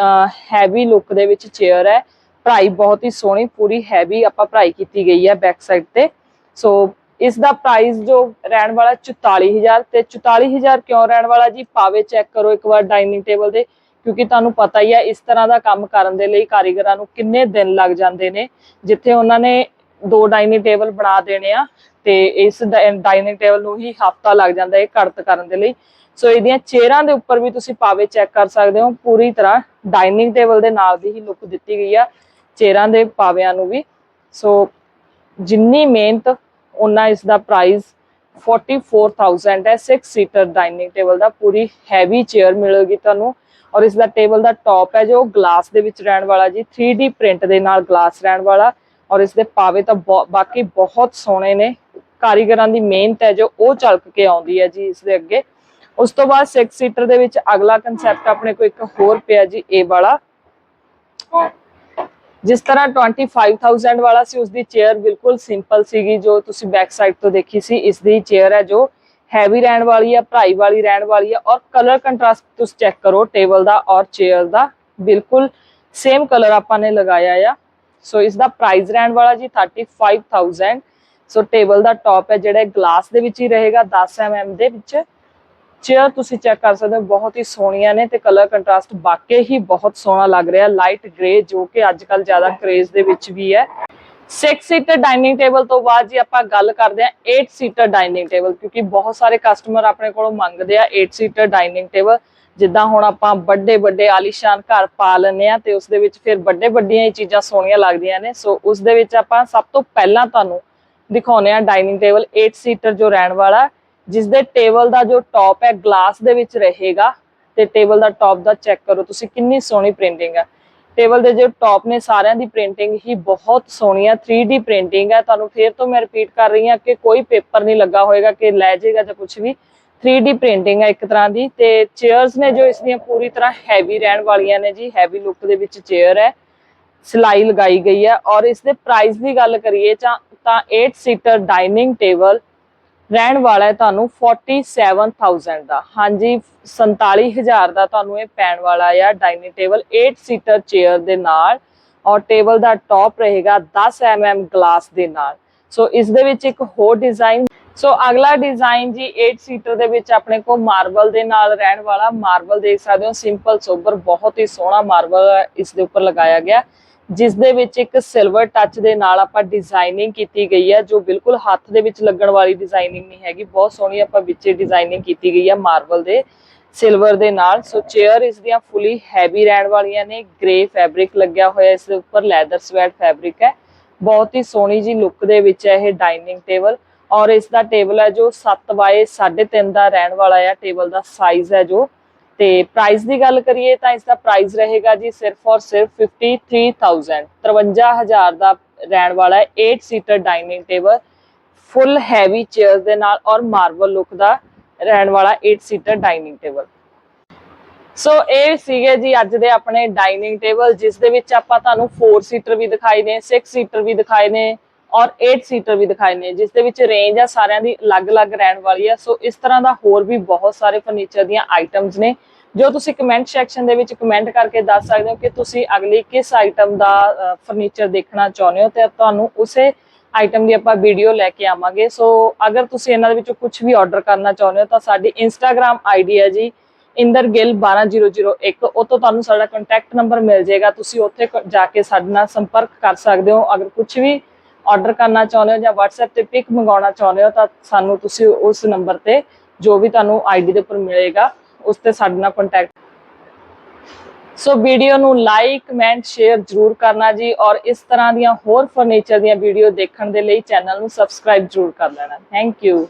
ਹੈਵੀ ਲੁੱਕ ਦੇ ਵਿੱਚ ਚੇਅਰ ਹੈ। ਪੜ੍ਹਾਈ ਬਹੁਤ ਹੀ ਸੋਹਣੀ, ਪੂਰੀ ਹੈਵੀ ਆਪਾਂ ਪੜ੍ਹਾਈ ਕੀਤੀ ਗਈ ਹੈ ਬੈਕ ਸਾਈਡ ਤੇ। ਸੋ ਇਸ ਦਾ ਪ੍ਰਾਈਸ ਜੋ ਰਹਿਣ ਵਾਲਾ 44000 ਤੇ 44000 ਕਿਉਂ ਰਹਿਣ ਵਾਲਾ ਜੀ? ਪਾਵੇ ਚੈੱਕ ਕਰੋ ਇੱਕ ਵਾਰ ਡਾਈਨਿੰਗ ਟੇਬਲ ਦੇ, ਕਿਉਂਕਿ ਤੁਹਾਨੂੰ ਪਤਾ ਹੀ ਹੈ ਇਸ ਤਰ੍ਹਾਂ ਦਾ ਕੰਮ ਕਰਨ ਦੇ ਲਈ ਕਾਰੀਗਰਾਂ ਨੂੰ ਕਿੰਨੇ ਦਿਨ ਲੱਗ ਜਾਂਦੇ ਨੇ। ਜਿੱਥੇ ਉਹਨਾਂ ਨੇ ਦੋ ਡਾਈਨਿੰਗ ਟੇਬਲ ਬਣਾ ਦੇਣੇ ਆ ਤੇ ਇਸ ਡਾਈਨਿੰਗ ਟੇਬਲ ਨੂੰ ਹੀ ਹਫਤਾ ਲੱਗ ਜਾਂਦਾ ਇਹ ਕੜਤ ਕਰਨ ਦੇ ਲਈ। ਸੋ ਇਹਦੀਆਂ ਚੇਅਰਾਂ ਦੇ ਉੱਪਰ ਵੀ ਤੁਸੀਂ ਪਾਵੇ ਚੈੱਕ ਕਰ ਸਕਦੇ ਹੋ। ਪੂਰੀ ਤਰ੍ਹਾਂ ਡਾਈਨਿੰਗ ਟੇਬਲ ਦੇ ਨਾਲ ਦੀ ਹੀ ਲੁੱਕ ਦਿੱਤੀ ਗਈ ਆ, ਚੇਅਰਾਂ ਦੇ ਪਾਵਿਆਂ ਨੂੰ ਵੀ। ਸੋ ਜਿੰਨੀ ਮਿਹਨਤ ਉਹਨਾਂ ਇਸ ਦਾ ਪ੍ਰਾਈਸ 44000 ਹੈ। 6 ਸੀਟਰ ਡਾਈਨਿੰਗ ਟੇਬਲ ਦਾ ਪੂਰੀ ਹੈਵੀ ਚੇਅਰ ਮਿਲੇਗੀ ਤੁਹਾਨੂੰ। ਔਰ ਇਸ ਦਾ ਟੇਬਲ ਦਾ ਟੌਪ ਹੈ ਜੋ ਗਲਾਸ ਦੇ ਵਿੱਚ ਰਹਿਣ ਵਾਲਾ ਜੀ। 3D ਪ੍ਰਿੰਟ ਦੇ ਨਾਲ ਗਲਾਸ ਰਹਿਣ ਵਾਲਾ। ਔਰ ਇਸ ਦੇ ਪਾਵੇ ਤਾਂ ਬਾਕੀ ਬਹੁਤ ਸੋਹਣੇ ਨੇ। ਕਾਰੀਗਰਾਂ ਦੀ ਮਿਹਨਤ ਹੈ ਜੋ ਉਹ ਝਲਕ ਕੇ ਆਉਂਦੀ ਹੈ ਜੀ ਇਸ ਦੇ ਅੱਗੇ। ਉਸ ਤੋਂ ਬਾਅਦ 6 ਸੀਟਰ ਦੇ ਵਿੱਚ ਅਗਲਾ ਕਨਸੈਪਟ ਆਪਣੇ ਕੋਲ ਇੱਕ ਹੋਰ ਪਿਆ ਜੀ, ਇਹ ਵਾਲਾ। ਜਿਸ ਤਰ੍ਹਾਂ 25000 ਵਾਲਾ ਸੀ ਉਸ ਦੀ ਚੇਅਰ ਬਿਲਕੁਲ ਸਿੰਪਲ ਸੀਗੀ, ਜੋ ਤੁਸੀਂ ਬੈਕ ਸਾਈਡ ਤੋਂ ਦੇਖੀ ਸੀ ਇਸ ਦੀ ਚੇਅਰ ਹੈ ਜੋ ਹੈਵੀ ਰਹਿਣ ਵਾਲੀ ਹੈ, ਭਰਾਈ ਵਾਲੀ ਰਹਿਣ ਵਾਲੀ ਹੈ ਔਰ ਕਲਰ ਕੰਟਰਾਸਟ ਤੁਸੀਂ ਚੈੱਕ ਕਰੋ ਟੇਬਲ ਦਾ ਔਰ ਚੇਅਰ ਦਾ, ਬਿਲਕੁਲ ਸੇਮ ਕਲਰ ਆਪਾਂ ਨੇ ਲਗਾਇਆ ਆ। ਸੋ ਇਸ ਦਾ ਪ੍ਰਾਈਸ ਰਹਿਣ ਵਾਲਾ ਜੀ 35000 ਸੋ ਟੇਬਲ ਦਾ ਟੌਪ ਹੈ, ਜਿਹੜਾ ਗਲਾਸ ਦੇ ਵਿੱਚ ਹੀ ਰਹੇਗਾ 10 mm ਦੇ ਵਿੱਚ। ਚੇਅਰ ਤੁਸੀਂ ਚੈੱਕ ਕਰ ਸਕਦੇ ਹੋ, ਬਹੁਤ ਹੀ ਸੋਹਣੀਆਂ ਨੇ ਤੇ ਕਲਰ ਕੰਟਰਾਸਟ ਵਾਕਈ ਹੀ ਬਹੁਤ ਸੋਹਣਾ ਲੱਗ ਰਿਹਾ ਲਾਈਟ ਗ੍ਰੇ ਜੋ ਕਿ ਅੱਜ ਕੱਲ ਜ਼ਿਆਦਾ ਕ੍ਰੇਜ਼ ਦੇ ਵਿੱਚ ਵੀ ਹੈ। 6 ਸੀਟਰ ਡਾਈਨਿੰਗ ਟੇਬਲ ਤੋਂ ਬਾਅਦ ਜੀ ਆਪਾਂ ਗੱਲ ਕਰਦੇ ਹਾਂ 8 ਸੀਟਰ ਡਾਈਨਿੰਗ ਟੇਬਲ ਕਿਉਂਕਿ ਬਹੁਤ ਸਾਰੇ ਕਸਟਮਰ ਆਪਣੇ ਕੋਲੋਂ ਮੰਗਦੇ ਆ 8 ਸੀਟਰ ਡਾਈਨਿੰਗ ਟੇਬਲ ਜਿੱਦਾਂ ਹੁਣ ਆਪਾਂ ਵੱਡੇ ਵੱਡੇ ਆਲੀਸ਼ਾਨ ਘਰ ਪਾ ਲੈਂਦੇ ਆ ਤੇ ਉਸ ਦੇ ਵਿੱਚ ਫਿਰ ਵੱਡੇ ਵੱਡੀਆਂ ਹੀ ਚੀਜ਼ਾਂ ਸੋਹਣੀਆਂ ਲੱਗਦੀਆਂ ਨੇ। ਸੋ ਉਸ ਦੇ ਵਿੱਚ ਆਪਾਂ ਸਭ ਤੋਂ ਪਹਿਲਾਂ ਤੁਹਾਨੂੰ ਦਿਖਾਉਨੇ ਆ ਡਾਈਨਿੰਗ ਟੇਬਲ 8 ਸੀਟਰ ਜੋ ਰਹਿਣ ਵਾਲਾ ਜਿਸ ਦੇ ਟੇਬਲ ਦਾ ਜੋ ਟੌਪ ਹੈ ਗਲਾਸ ਦੇ ਵਿੱਚ ਰਹੇਗਾ ਤੇ ਟੇਬਲ ਦਾ ਟੌਪ ਦਾ ਚੈੱਕ ਕਰੋ, ਤੁਸੀਂ ਕਿੰਨੀ ਸੋਹਣੀ ਪ੍ਰਿੰਟਿੰਗ ਹੈ। ਟੇਬਲ ਦੇ ਜੋ ਟੌਪ ਨੇ ਸਾਰਿਆਂ ਦੀ ਪ੍ਰਿੰਟਿੰਗ ਹੀ ਬਹੁਤ ਸੋਹਣੀ ਹੈ 3D ਪ੍ਰਿੰਟਿੰਗ ਹੈ। ਤੁਹਾਨੂੰ ਫੇਰ ਤੋਂ ਮੈਂ ਰਿਪੀਟ ਕਰ ਰਹੀ ਹਾਂ ਕਿ ਕੋਈ ਪੇਪਰ ਨਹੀਂ ਲੱਗਾ ਹੋਏਗਾ ਕਿ ਲੈ ਜਾਏਗਾ ਜਾਂ ਕੁਝ ਵੀ। 3D ਪ੍ਰਿੰਟਿੰਗ ਹੈ ਇੱਕ ਤਰ੍ਹਾਂ ਦੀ ਤੇ ਚੇਅਰਸ ਨੇ ਜੋ ਇਸ ਦੀਆਂ ਪੂਰੀ ਤਰ੍ਹਾਂ ਹੈਵੀ ਰਹਿਣ ਵਾਲੀਆਂ ਨੇ ਜੀ ਹੈਵੀ ਲੁੱਕ ਦੇ ਵਿੱਚ ਚੇਅਰ ਹੈ, ਸਿਲਾਈ ਲਗਾਈ ਗਈ ਹੈ। ਔਰ ਇਸ ਦੇ ਪ੍ਰਾਈਸ ਦੀ ਗੱਲ ਕਰੀਏ ਤਾਂ 8 ਸੀਟਰ ਡਾਈਨਿੰਗ ਟੇਬਲ ਰਹਿਣ ਵਾਲਾ ਹੈ ਤੁਹਾਨੂੰ 47000 ਦਾ। ਹਾਂਜੀ 47000 ਦਾ ਤੁਹਾਨੂੰ ਇਹ ਪੈਣ ਵਾਲਾ ਆ ਡਾਈਨਿੰਗ ਟੇਬਲ 8 ਸੀਟਰ ਚੇਅਰ ਦੇ ਨਾਲ ਔਰ ਟੇਬਲ ਦਾ ਟੌਪ ਰਹੇਗਾ 10 mm ਗਲਾਸ ਦੇ ਨਾਲ। ਸੋ ਇਸ ਦੇ ਵਿੱਚ ਇੱਕ ਹੋਰ ਡਿਜ਼ਾਈਨ ਸੋ ਅਗਲਾ ਡਿਜ਼ਾਈਨ ਜੀ 8 ਸੀਟਰ ਦੇ ਵਿੱਚ ਆਪਣੇ ਕੋਲ ਮਾਰਬਲ ਦੇ ਨਾਲ ਰਹਿਣ ਵਾਲਾ। ਮਾਰਬਲ ਦੇਖ ਸਕਦੇ ਹੋ ਸਿੰਪਲ ਸੋਬਰ ਬਹੁਤ ਹੀ ਸੋਹਣਾ ਮਾਰਬਲ ਇਸ ਦੇ ਉੱਪਰ ਲਗਾਇਆ ਗਿਆ। ਜਿਸ ਦੇ ਵਿੱਚ ਇੱਕ ਸਿਲਵਰ ਟੱਚ ਦੇ ਨਾਲ ਆਪਾਂ ਡਿਜ਼ਾਈਨਿੰਗ ਕੀਤੀ ਗਈ ਹੈ ਜੋ ਬਿਲਕੁਲ ਹੱਥ ਦੇ ਵਿੱਚ ਲੱਗਣ ਵਾਲੀ ਡਿਜ਼ਾਈਨਿੰਗ ਨਹੀਂ ਹੈਗੀ। ਬਹੁਤ ਸੋਹਣੀ ਆਪਾਂ ਵਿੱਚੇ ਡਿਜ਼ਾਈਨਿੰਗ ਕੀਤੀ ਗਈ ਹੈ ਮਾਰਬਲ ਦੇ ਸਿਲਵਰ ਦੇ ਨਾਲ। ਸੋ ਚੇਅਰ ਇਸ ਦੀਆਂ ਫੁੱਲੀ ਹੈਵੀ ਰਹਿਣ ਵਾਲੀਆਂ ਨੇ। ਗ੍ਰੇ ਫੈਬਰਿਕ ਲੱਗਿਆ ਹੋਇਆ ਇਸ ਦੇ ਉੱਪਰ ਲੈਦਰ ਸਵੈਟ ਫੈਬਰਿਕ ਹੈ। ਬਹੁਤ ਹੀ ਸੋਹਣੀ ਜੀ ਲੁੱਕ ਦੇ ਵਿੱਚ ਹੈ ਇਹ ਡਾਈਨਿੰਗ ਟੇਬਲ ਔਰ ਇਸ ਦਾ ਟੇਬਲ ਹੈ ਜੋ 7 ਬਾਏ 3.5 ਦਾ ਰਹਿਣ ਵਾਲਾ ਹੈ ਟੇਬਲ ਦਾ ਸਾਈਜ਼ ਹੈ ਜੋ ਤੇ ਪ੍ਰਾਈਸ ਦੀ ਗੱਲ ਕਰੀਏ ਤਾਂ ਇਸ ਦਾ ਪ੍ਰਾਈਸ ਰਹੇਗਾ ਜੀ ਸਿਰਫ ਔਰ ਸਿਰਫ 53000 53000 ਦਾ ਰਹਿਣ ਵਾਲਾ ਹੈ 8 seater dining table full heavy chairs ਦੇ ਨਾਲ ਔਰ ਮਾਰਬਲ ਲੁੱਕ ਦਾ ਰਹਿਣ ਵਾਲਾ 8 ਸੀਟਰ ਡਾਈਨਿੰਗ ਟੇਬਲ ਸੋ ਇਹ ਸੀਗੇ ਜੀ ਅੱਜ ਦੇ ਆਪਣੇ ਡਾਈਨਿੰਗ ਟੇਬਲ ਜਿਸ ਦੇ ਵਿੱਚ ਆਪਾਂ ਤੁਹਾਨੂੰ 4 ਸੀਟਰ ਵੀ ਦਿਖਾਈ ਨੇ 6 ਸੀਟਰ ਵੀ ਦਿਖਾਏ ਨੇ ਔਰ 8 ਸੀਟਰ ਵੀ ਦਿਖਾਏ ਨੇ, ਜਿਸ ਦੇ ਵਿੱਚ ਰੇਂਜ ਆ ਸਾਰਿਆਂ ਦੀ ਅਲੱਗ-ਅਲੱਗ ਰਹਿਣ ਵਾਲੀ ਹੈ ਸੋ ਇਸ ਤਰ੍ਹਾਂ ਦਾ ਹੋਰ ਵੀ ਬਹੁਤ ਸਾਰੇ ਫਰਨੀਚਰ ਦੀਆਂ ਆਈਟਮਸ ਨੇ, ਜੋ ਤੁਸੀਂ ਕਮੈਂਟ ਸੈਕਸ਼ਨ ਦੇ ਵਿੱਚ ਕਮੈਂਟ ਕਰਕੇ ਦੱਸ ਸਕਦੇ ਹੋ ਕਿ ਤੁਸੀਂ ਅਗਲੀ ਕਿਸ ਆਈਟਮ ਦਾ ਫਰਨੀਚਰ ਦੇਖਣਾ ਚਾਹੁੰਦੇ ਹੋ ਤੇ ਤੁਹਾਨੂੰ ਉਸੇ ਆਈਟਮ ਦੀ ਆਪਾਂ ਵੀਡੀਓ ਲੈ ਕੇ ਆਵਾਂਗੇ। ਸੋ ਅਗਰ ਤੁਸੀਂ ਇਹਨਾਂ ਦੇ ਵਿੱਚੋਂ ਕੁਝ ਵੀ ਆਰਡਰ ਕਰਨਾ ਚਾਹੁੰਦੇ ਹੋ ਤਾਂ ਸਾਡੀ ਇੰਸਟਾਗ੍ਰam ਆਈਡੀ ਹੈ ਜੀ ਇੰਦਰ ਗਿੱਲ 12001 ਉਹ ਤੋਂ ਤੁਹਾਨੂੰ ਸਾਡਾ ਕੰਟੈਕਟ ਨੰਬਰ ਮਿਲ ਜਾਏਗਾ। ਤੁਸੀਂ ਉੱਥੇ ਜਾ ਕੇ ਸਾਡੇ ਨਾਲ ਸੰਪਰਕ ਕਰ ਸਕਦੇ ਹੋ। ਅਗਰ ਕੁਝ ਵੀ ਆਰਡਰ ਕਰਨਾ ਚਾਹੁੰਦੇ ਹੋ ਜਾਂ WhatsApp ਤੇ ਪਿਕ ਮੰਗਾਉਣਾ ਚਾਹੁੰਦੇ ਹੋ ਤਾਂ ਸਾਨੂੰ ਤੁਸੀਂ ਉਸ ਨੰਬਰ ਤੇ ਜੋ ਵੀ ਤੁਹਾਨੂੰ ਆਈਡੀ ਦੇ ਉੱਪਰ ਮਿਲੇਗਾ, ਉਸ ਤੇ ਸਾਡੇ ਨਾਲ ਕੰਟੈਕਟ ਸੋ ਵੀਡੀਓ ਨੂੰ ਲਾਈਕ ਕਮੈਂਟ ਸ਼ੇਅਰ ਜਰੂਰ ਕਰਨਾ ਜੀ ਔਰ ਇਸ ਤਰ੍ਹਾਂ ਦੀਆਂ ਹੋਰ ਫਰਨੀਚਰ ਦੀਆਂ ਵੀਡੀਓ ਦੇਖਣ ਦੇ ਲਈ ਚੈਨਲ ਨੂੰ ਸਬਸਕ੍ਰਾਈਬ ਜਰੂਰ ਕਰ ਲੈਣਾ। Thank you